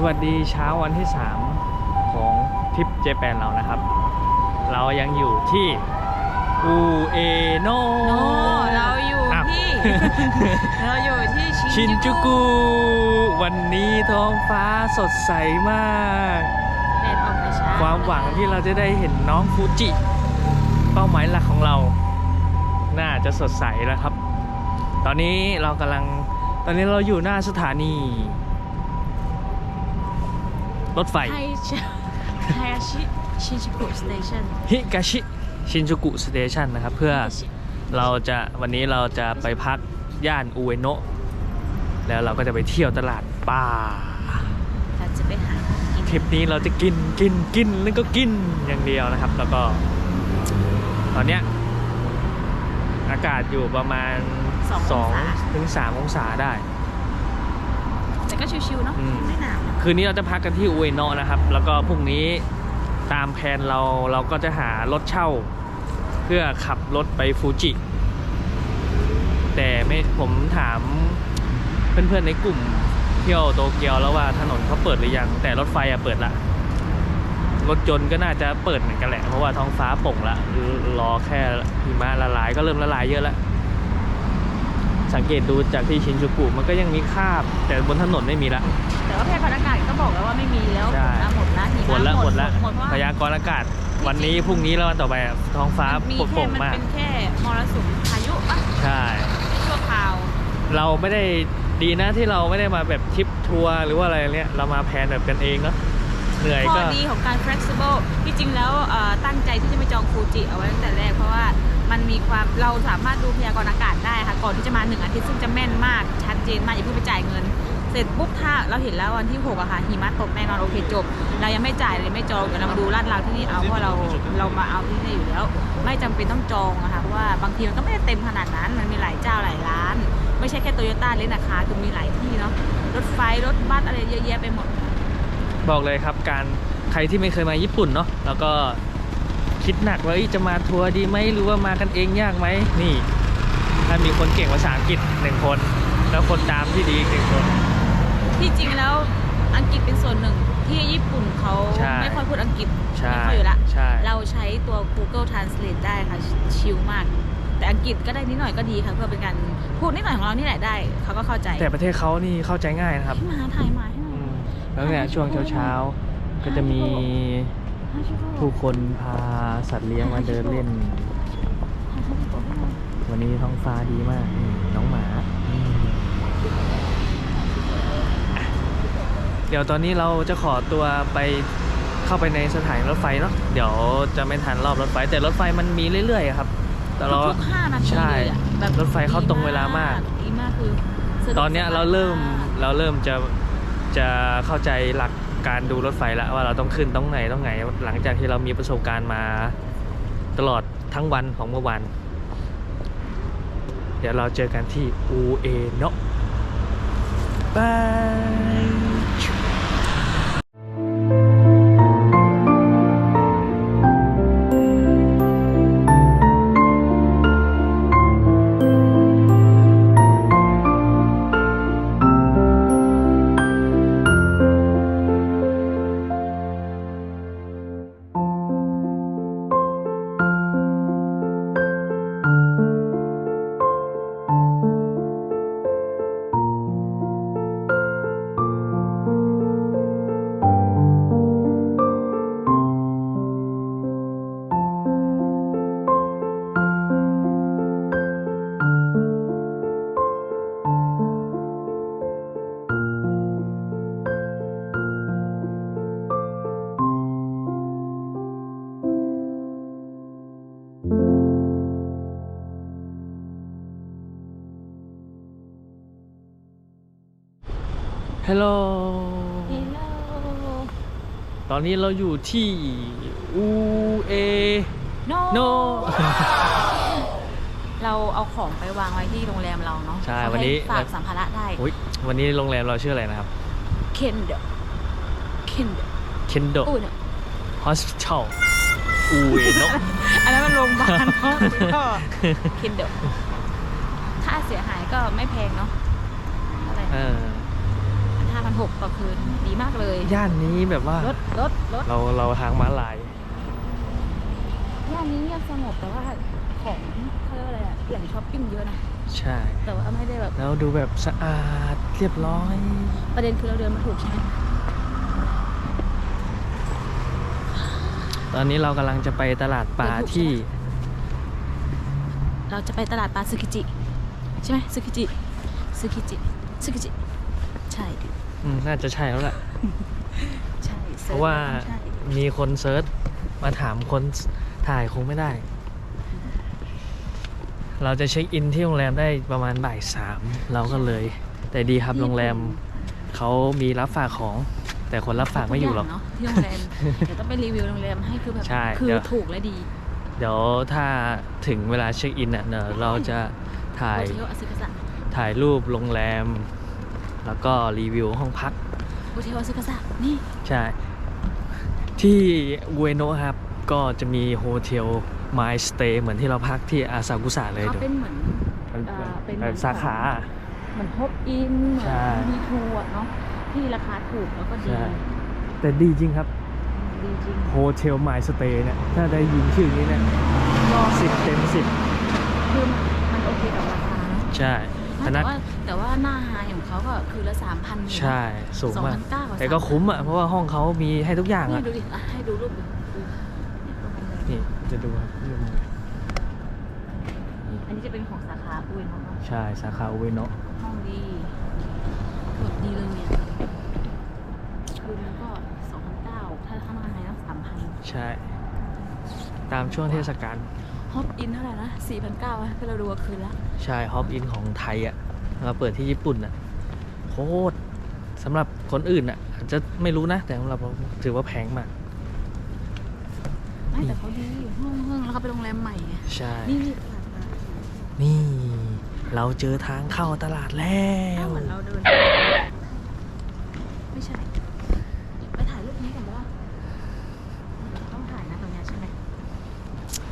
สวัสดีเช้าวันที่ 3 ของทริปเจแปนเรานะครับ เรายังอยู่ที่อูเอโนโนเราอยู่อ้าวที่ เราอยู่ที่ชิชินนจูจูกุกุวันนี้ท้องฟ้าสดใสมาก แดดออกแต่เช้าความหวังที่เราจะได้เห็นน้องฟูจิ เป้าหมายหลักของเรา น่าจะสดใสแล้วครับ ตอนนี้เรากำลังตอนนี้เราอยู่หน้าสถานี รถไฟไฮชะไฮอาชิชินจูกุสเตชันฮิกาชิ ชินจูกุสเตชันนะครับ เพื่อเราจะวันนี้เราจะไปพักย่านอุเอโนะแล้วเราก็จะไปเที่ยวตลาดป่า เราจะไปหากินทริปนี้เราจะกินกินกินแล้วก็กินอย่างเดียวนะครับ แล้วก็ ตอนเนี้ยอากาศอยู่ประมาณสององศา 2ถึง3องศาได้ แต่ก็ชิวๆเนาะอืม ไม่หนาว คืนนี้เราจะพักกันที่อุเอโนะนะครับ แล้วก็พรุ่งนี้ตามแผนเราเราก็จะหารถเช่า เพื่อขับรถไปฟูจิ แต่ไม่ผมถามเพื่อนๆในกลุ่มเที่ยวโตเกียวแล้วว่าถนนเขาเปิดหรือยัง แต่รถไฟอะเปิดละรถยนก็น่าจะเปิดเหมือนกันแหละ เพราะว่าท้องฟ้าโป่งละรอแค่หิมะละลายก็เริ่มละลายเยอะแล้ว สังเกตดูจากที่ชินจูกุมันก็ยังมีคราบ แต่บนถนนไม่มีละแต่ว่าพยากรณ์อากาศก็บอกแล้วว่าไม่มีแล้วใช่หมดละหมดละหมดละหมดละหมดเพราะพว่ายากรณ์อากาศวันนี้พรุ่งนี้แล้ววันต่อไปอะท้องฟ้ามีโปแค่ร่งมันมากเป็นแค่มรสุมพายุปะใช่ชั่วคราว เราไม่ได้ดีนะที่เราไม่ได้มาแบบทริปทัวร์หรือว่าอะไรเนี้ยเรามาแพลนแบบกันเองเนาะเหนื่อยข้อก็ดีของการ flexible ที่จริงแล้วเอ่อตั้งใจที่จะไม่จองฟูจิเอาไว้ตั้งแต่แรกเพราะว่า มันมีความเราสามารถดูพยากรณ์อากาศได้ค่ะ ก่อนที่จะมาหนึ่งอาทิตย์ซึ่งจะแม่นมากชัดเจนมากอย่าเพิ่งไปจ่ายเงิน เสร็จปุ๊บถ้าเราเห็นแล้ววันที่6อะค่ะหิมะตกแน่นอนโอเคจบ เรายังไม่จ่ายเลยไม่จองเดี๋ยวเรามาดูลาดเราที่นี่เอาเพราะเราเรามาเอาที่นี่อยู่แล้ว ไม่จำเป็นต้องจองอะค่ะเพราะว่าบางทีมันก็ไม่ได้เต็มขนาดนั้น มันมีหลายเจ้าหลายร้าน ไม่ใช่แค่โตโยต้าเลนนะคะคือมีหลายที่เนาะรถไฟรถบัสอะไรเยอะแยะไปหมด บอกเลยครับการใครที่ไม่เคยมาญี่ปุ่นเนาะแล้วก็ คิดหนักว่าเอ้ยจะมาทัวร์ดีไหมหรือว่ามากันเองยากไหมนี่ ถ้ามีคนเก่งภาษาอังกฤษหนึ่งคน แล้วคนตามที่ดีอีกหนึ่งคน ที่จริงแล้วอังกฤษเป็นส่วนหนึ่งที่ญี่ปุ่นเขาใช่ไม่ค่อยพูดอังกฤษใช่ไม่ค่อยอยู่ละใช่เราใช้ตัว Google Translate ได้ค่ะชิลมาก แต่อังกฤษก็ได้นิดหน่อยก็ดีค่ะเพื่อเป็นการพูดนิดหน่อยของเรานี่แหละได้เขาก็เข้าใจ แต่ประเทศเขานี่เข้าใจง่ายนะครับให้มาถ่ายมาให้หน่อือยมแล้วเนี่ยช่วงเช้าๆก็จะมี ผู้คนพาสัตว์เลี้ยงมาเดินเล่น วันนี้ท้องฟ้าดีมากนี่น้องหมาอืมอะเดี๋ยวตอนนี้เราจะขอตัวไปเข้าไปในสถานีรถไฟเนาะเดี๋ยวจะไม่ทันรอบรถไฟ แต่รถไฟมันมีเรื่อยๆอะครับ แต่เราทุกๆห้านาทีใช่เลยอะแบบรถไฟเข้าตรงเวลามากดีมากคือสะดวกตอนเนี้ยสบยเราเริ่มากเราเริ่มจะจะเข้าใจหลัก การดูรถไฟแล้วว่าเราต้องขึ้นต้องไหนต้องไหน หลังจากที่เรามีประสบการณ์มาตลอดทั้งวันของเมื่อวานเดี๋ยวเราเจอกันที่อูเอโนะบาย อนนี้เราอยู่ที่อูเอโนโนเราเอาของไปวางไว้ที่โรงแรมเราเนาะใช่เขาวันนี้ให้ฝากสัมภาระได้อุ๊ยวันนี้โรงแรมเราชื่ออะไรนะครับเคนเดเคนเดเคนโดอู้เนี่ย Hospital อูเอโนะอันนั้นมันโรงพยาบาลเนาะก็เคนเดค่าเสียหายก็ไม่แพงเนาะเท่าไหร่เออ ห้าพันห6,600ต่อคืนดีมากเลย ย่านนี้แบบว่ารถรถรถเราเราทางม้าลาย ย่านนี้เงียบสงบแต่ว่าของเขาเรียกว่าอะไรอะแหล่งช้อปปิ้งเยอะนะ ใช่ แต่ว่าไม่ได้แบบ แล้วดูแบบสะอาดเรียบร้อย ประเด็นคือเราเดินมาถูกใช่ไหมตอนนี้เรากำลังจะไปตลาดปลาที่ เราจะไปตลาดปลาซึกิจิ ใช่ไหมซึกิจิซึกิจิซึกิจิ ใช่ อืมน่าจะใช่แล้วแหละ ใช่เพราะว่าใช่มีคนเซิร์ชมาถามคนถ่ายคงไม่ได้ เราจะเช็คอินที่โรงแรมได้ประมาณบ่ายสามเราก็เลย แต่ดีครับโรงแรมเขามีรับฝากของ แต่คนรับฝากไม่อยู่หรอก ทุย่างเนาะที่โรงแรมเดี๋ยวต้องไปรีวิวโรงแรมให้คือแบบใช่คือเดี๋ยว ถูกและดีเดี๋ยวถ้าถึงเวลาเช็คอินอะเดี๋ยวเราจะถ่ายโฮเทลอาซึกาสะถ่ายรูปโรงแรม แล้วก็รีวิวห้องพักโฮเทลอาซึกาสะนี่ ใช่ ที่อุเอโนะครับ ก็จะมีโฮเทล My Stay เหมือนที่เราพักที่อาซากุสะเลยเขาดูเป็นเหมือนมันเอ่อเป็น แบบสาขา เหมือนฮบอินเหมืใช่อนมีทัวร์เนาะที่ราคาถูกแล้วก็ดีใช่แต่ดีจริงครับดีจริงโฮเทล My Stay เนี่ยถ้าได้ยินชื่อนี้เนี่ยก็สิบเต็มสิบคือมันโอเคกับราคาเนอะใช่พแต่นักว่าแต่ว่าหน้าไฮของ เขาก็คือละสามพันใช่สูงมาก2,900กว่าแต่ก็คุ้มอะ เพราะว่าห้องเขามีให้ทุกอย่างนี่อะดูดิอะให้ดูรูปดูดูเนี่ยรูปมันเลยนี่จะดูครับนี่มันอันนี้จะเป็นของสาขาอุ้ยเนาะใช่สาขาอุเอโนะห้องดีแบบดีเลยเนี่ยคืนนึงก็สองพันเก้าถ้าข้างหน้าไฮนะสามพันใช่ ตามช่วงเทศกาลฮอปอินเท่าไหร่นะสี่พันเก้าคือเราดูว่าคืนละ ใช่ ฮอปอินของไทยอะมาเปิดที่ญี่ปุ่นอะโค ตรสำหรับคนอื่นอะอาจจะไม่รู้นะ แต่สำหรับเราถือว่าแพงมาก ไม่แต่เขาดีห้องห้องแล้วเขาเป็นโรงแรมใหม่ไงใช่นี่นี่ตลาดปลานี่ เราเจอทางเข้าตลาดแล้ถ้าวเหมือนเราเดิน ไม่ใช่ ไปถ่ายรูปนี้กันปะล่ะต้องถ่ายนะตรงเนี้ยใช่ไหม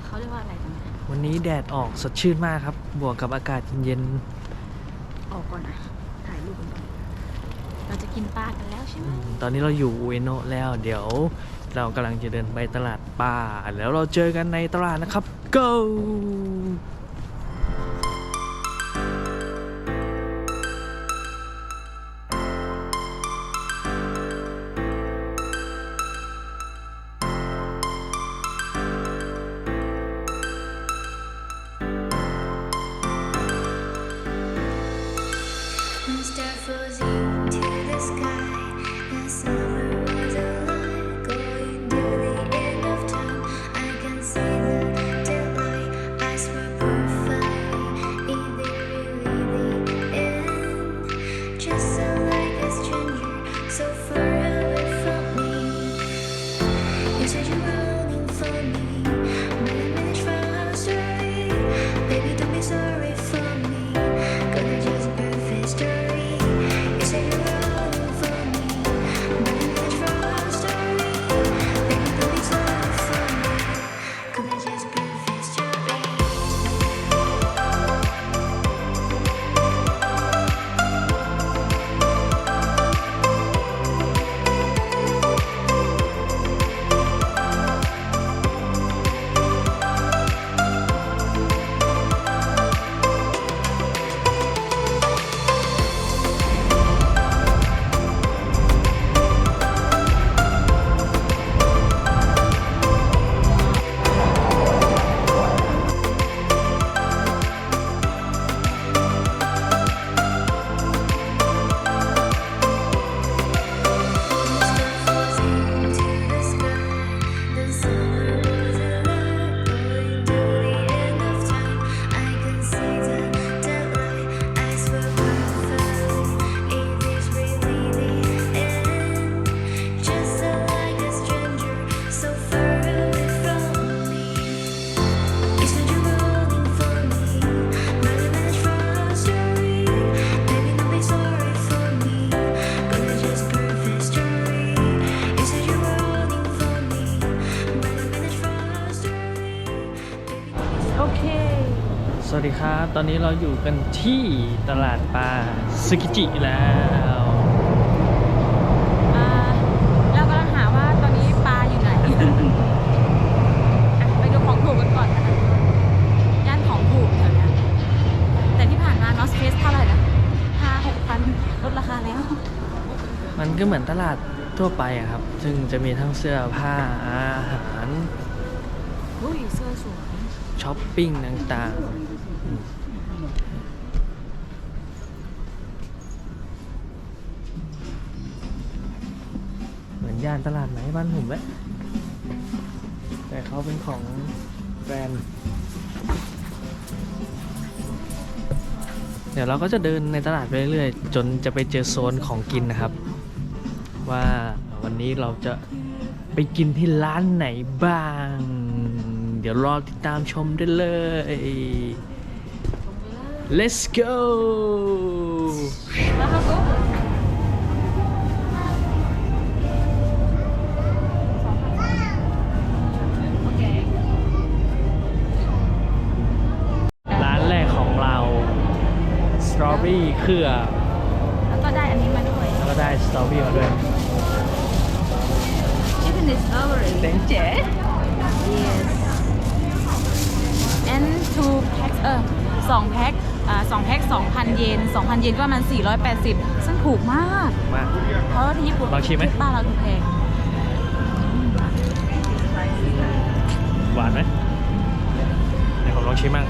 เขาเรียกว่าอะไรตรงเนี้ยวันนี้แดดออกสดชื่นมากครับ บวกกับอากาศเย็นออกก่อนนะถ่ายรูปกันก่อน เราจะกินปลากันแล้วใช่ไหมตอนนี้เราอยู่อุเอโนะแล้ว เดี๋ยวเรากำลังจะเดินไปตลาดปลาแล้วเราเจอกันในตลาดนะครับ go วัสดีครับ ตอนนี้เราอยู่กันที่ตลาดปลาสึกิจิแล้วเรากำลังหาว่าตอนนี้ปลาอยู่ไหน ไปดูของถูกกันก่อนนะย่านของถูกแถวนี้แต่ที่ผ่านมานอสเพสเท่าไหร่นะห้าหกพันลดราคาแล้ว มันก็เหมือนตลาดทั่วไปอะครับ ซึ่งจะมีทั้งเสื้อผ้าอาหารอุ้ยเสื้อสวยช้อปปิ้งต่างๆ ย่านตลาดไหนบ้านผมแหละแต่เขาเป็นของแบรนด์เดี๋ยวเราก็จะเดินในตลาดไปเรื่อยๆ จนจะไปเจอโซนของกินนะครับ ว่าวันนี้เราจะไปกินที่ร้านไหนบ้าง เดี๋ยวรอติดตามชมได้เลย let's go รอเบอรี่เครือแล้วก็ได้อันนี้มาด้วย แล้วก็ได้สตรอเบอรี่มาด้วย Chicken is strawberry เจ๋งเจ๋ yes and two pack เออสองแพ็คอ่าสองแพ็ค2,000เยน2,000เยนก็ประมาณ480ซึ่งถูกมาก มากเพราะว่าที่ญี่ปุ่นลองชิมไหมบ้านเราถูกแพงหวานไหมเดี๋ยวผมลองชิมบ้าง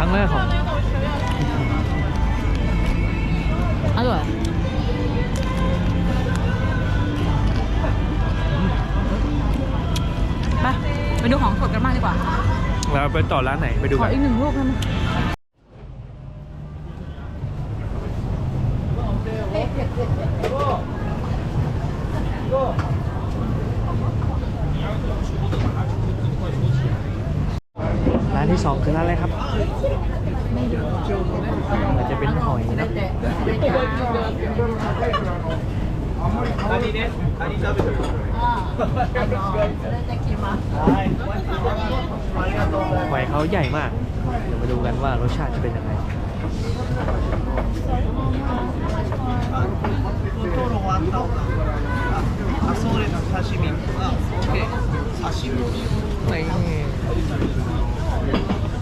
รั้งแรกของอร่อยไปไปดูของสดกันบ้างดีกว่าเราไปต่อร้านไหนไปดูขอกันอีกหนึ่งรูปได้ไหมร้านที่สองคือร้านอะไรครับมันจะเป็นหอยนะ หอยเขาใหญ่มาก เดี๋ยวมาดูกันว่ารสชาติจะเป็นยังไง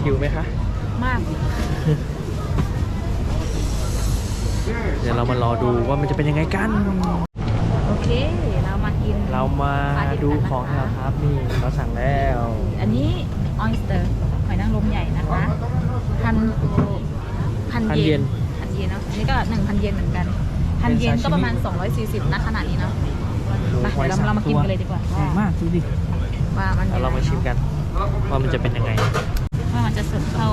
หิวไหมคะ มาก เดี๋ยวเรามารอดูว่ามันจะเป็นยังไงกัน โอเค เรามากินเรามาดูของเราครับนี่เราสั่งแล้ว อันนี้ออยสเตอร์หอยนางรมใหญ่นะคะพันพันพันเยเยนนพันเยนเนาะอันนี้ก็หนึ่งพันเยนเหมือนกันพันเยนก็ประมาณ 240นะขนาดนี้เนาะไปเดี๋ยวเราเรามากินกันเลยดีกว่าใหญ่มากดูดิว่ามันเดี๋ยวเรามาชิมกันว่ามันจะเป็นยังไงว่ามันจะสดเข้า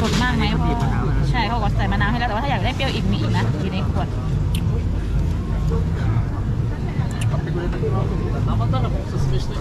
สดมากไหมเพราะใช่เขาบอกว่าใส่มะนาวให้แล้วแต่ว่าถ้าอยากได้เปรี้ยวอีกมีอีกนะอยู่ในขวด たまたまおすすめしたい。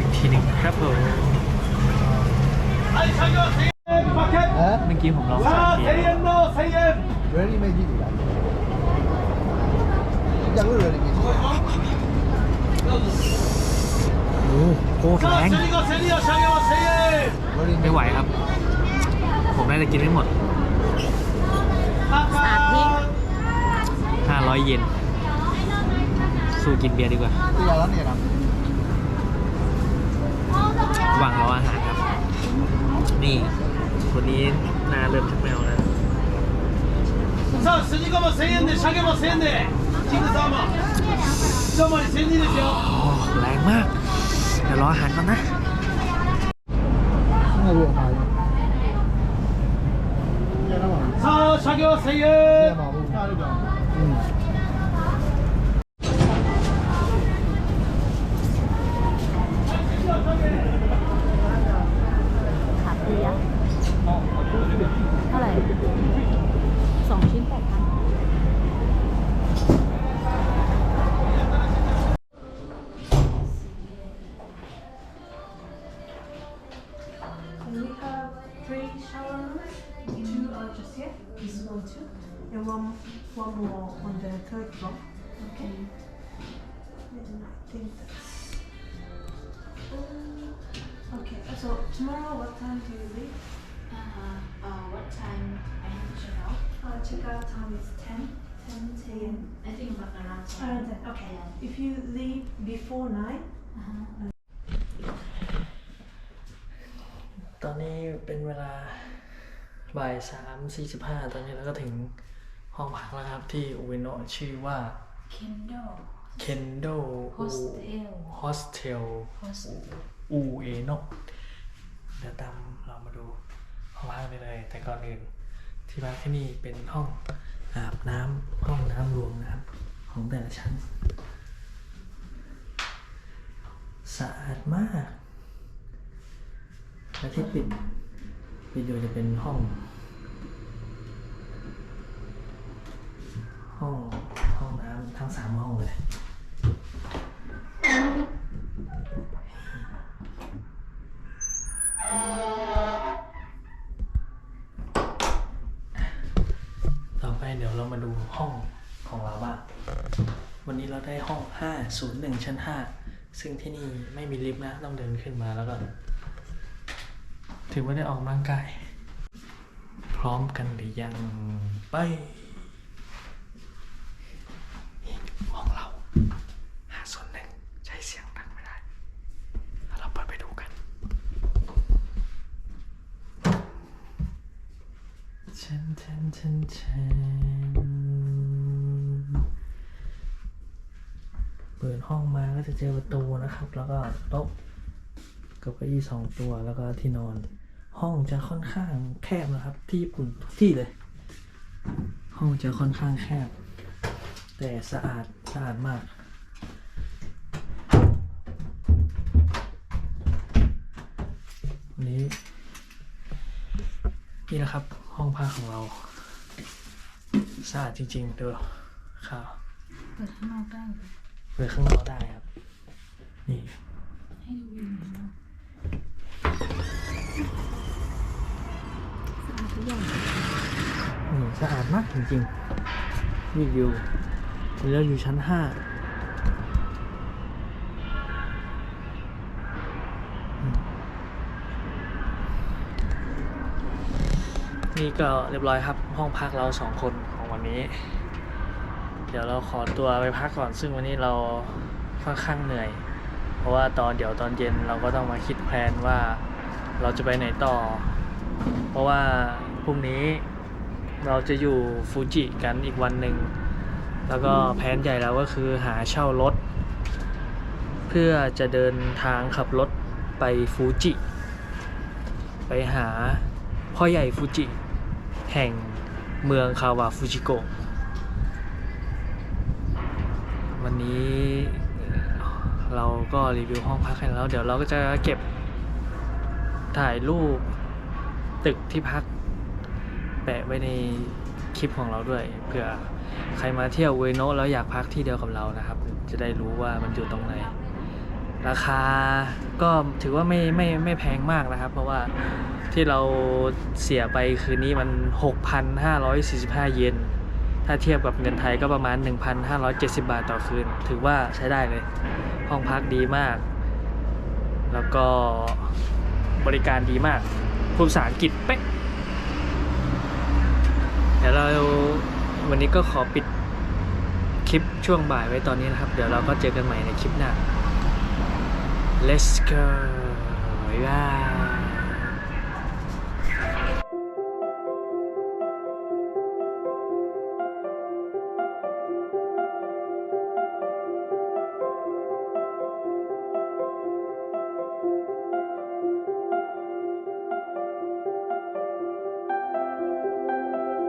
ีกทีหนึ่งครับผมเมื่อกี้ผมลองสาธิต Ready made you do that. Yeah, we're ready. โคตรแรงไม่ไหวครับ ผมน่าจะกินไม่หมดห้าร้อยเยน สู้กินเบียร์ดีกว่า ตียาแล้วเนี่ยนะ วางรออาหารครับ นี่ คนนี้นาเริ่มชักแมวแล้วさあ筋釜1000円でシャゲも1000円でキンาサーマン貴様に1000円ですよโอ้แรงมาก เดี๋ยวรออาหารก่อนนะさあシャゲは1000円 three shower rooms. Two are just here. This one two, and one one more on the third floor. Okay. And I think that's. Okay. So tomorrow, what time do you leave? Uh, uh, what time I have to check out? Uh, check out time is 10, 10 a.m. I think about around 10. Around 10. Okay. If you leave before 9, ต อนนี้เป็นเวลาบ่ายสามสี่สิบห้าตอนนี้เราก็ถึงห้องพักแล้วครับ ที่อุเอโนะชื่อว่า Kindle Kendo Hostel Hostel Hostel อูเอโนะเดี๋ยวตามเรามาดูห้องพักได้เลย แต่ก่อนอื่นที่พักที่นี่เป็นห้องอาบน้ำห้องน้ำรวมนะครับ ของแต่ละชั้นสะอาดมาก และที่ปิดปิดอยู่จะเป็นห้อง ห้องห้องน้ำทั้งสามห้องเลยต่อไปเดี๋ยวเรามาดูห้องของเราบ้างวันนี้เราได้ห้อง 501 ชั้น 5 ซึ่งที่นี่ไม่มีลิฟต์นะ ต้องเดินขึ้นมาแล้วก็ ถือว่าได้ออกกำลังกาย พร้อมกันหรือยัง ไปห้องเรา501ใช้เสียงดังไม่ได้ เราเปิดไปดูกัน เชนเชนเชนเชนเปิดห้องมาก็จะเจอประตูนะครับ แล้วก็โต๊ะกับเก้าอี้สองตัวแล้วก็ที่นอน ห้องจะค่อนข้างแคบนะครับ ที่ญี่ปุ่นทุกที่เลย ห้องจะค่อนข้างแคบ แต่สะอาดสะอาดมากวันนี้นี่นะครับ ห้องพักของเราสะอาดจริง ๆดูข่าวเปิดข้างนอกได้เหรอเปิดข้างนอกได้ครับ นี่ให้ดูวิวหน่อยนะสะอาด ทุกอย่างนี่สะอาดมากจริงๆนี่วิววันนี้เราอยู่ชั้นห้านี่ก็เรียบร้อยครับ ห้องพักเราสองคนของวันนี้ เดี๋ยวเราขอตัวไปพักก่อน ซึ่งวันนี้เราค่อนข้างเหนื่อย เพราะว่าตอนเดี๋ยวตอนเย็นเราก็ต้องมาคิดแผนว่าเราจะไปไหนต่อ เพราะว่า รุ่งนี้ เราจะอยู่ฟูจิกันอีกวันหนึ่ง แล้วก็แผนใหญ่แล้วก็คือหาเช่ารถ เพื่อจะเดินทางขับรถไปฟูจิ ไปหาพ่อใหญ่ฟูจิ แห่งเมืองคาวาฟูจิโกะวันนี้เราก็รีวิวห้องพักกันแล้ว เดี๋ยวเราก็จะเก็บถ่ายรูปตึกที่พักแปะไว้ในคลิปของเราด้วยเผื่อใครมาเที่ยวเวโนะแล้วอยากพักที่เดียวกับเรานะครับ จะได้รู้ว่ามันอยู่ตรงไหน ราคาก็ถือว่าไม่ไม่ไม่แพงมากนะครับ เพราะว่าที่เราเสียไปคืนนี้มัน 6,545 เยนถ้าถ้าเทียบกับเงินไทยก็ประมาณ 1,570 บาทต่อคืน ถือว่าใช้ได้เลย ห้องพักดีมาก แล้วก็บริการดีมากพูดภาษาอังกฤษเป๊ะ ยวเราวันนี้ก็ขอปิดคลิปช่วงบ่ายไว้ตอนนี้นะครับ เดี๋ยวเราก็เจอกันใหม่ในคลิปหน้า let's go บ๊ายบาย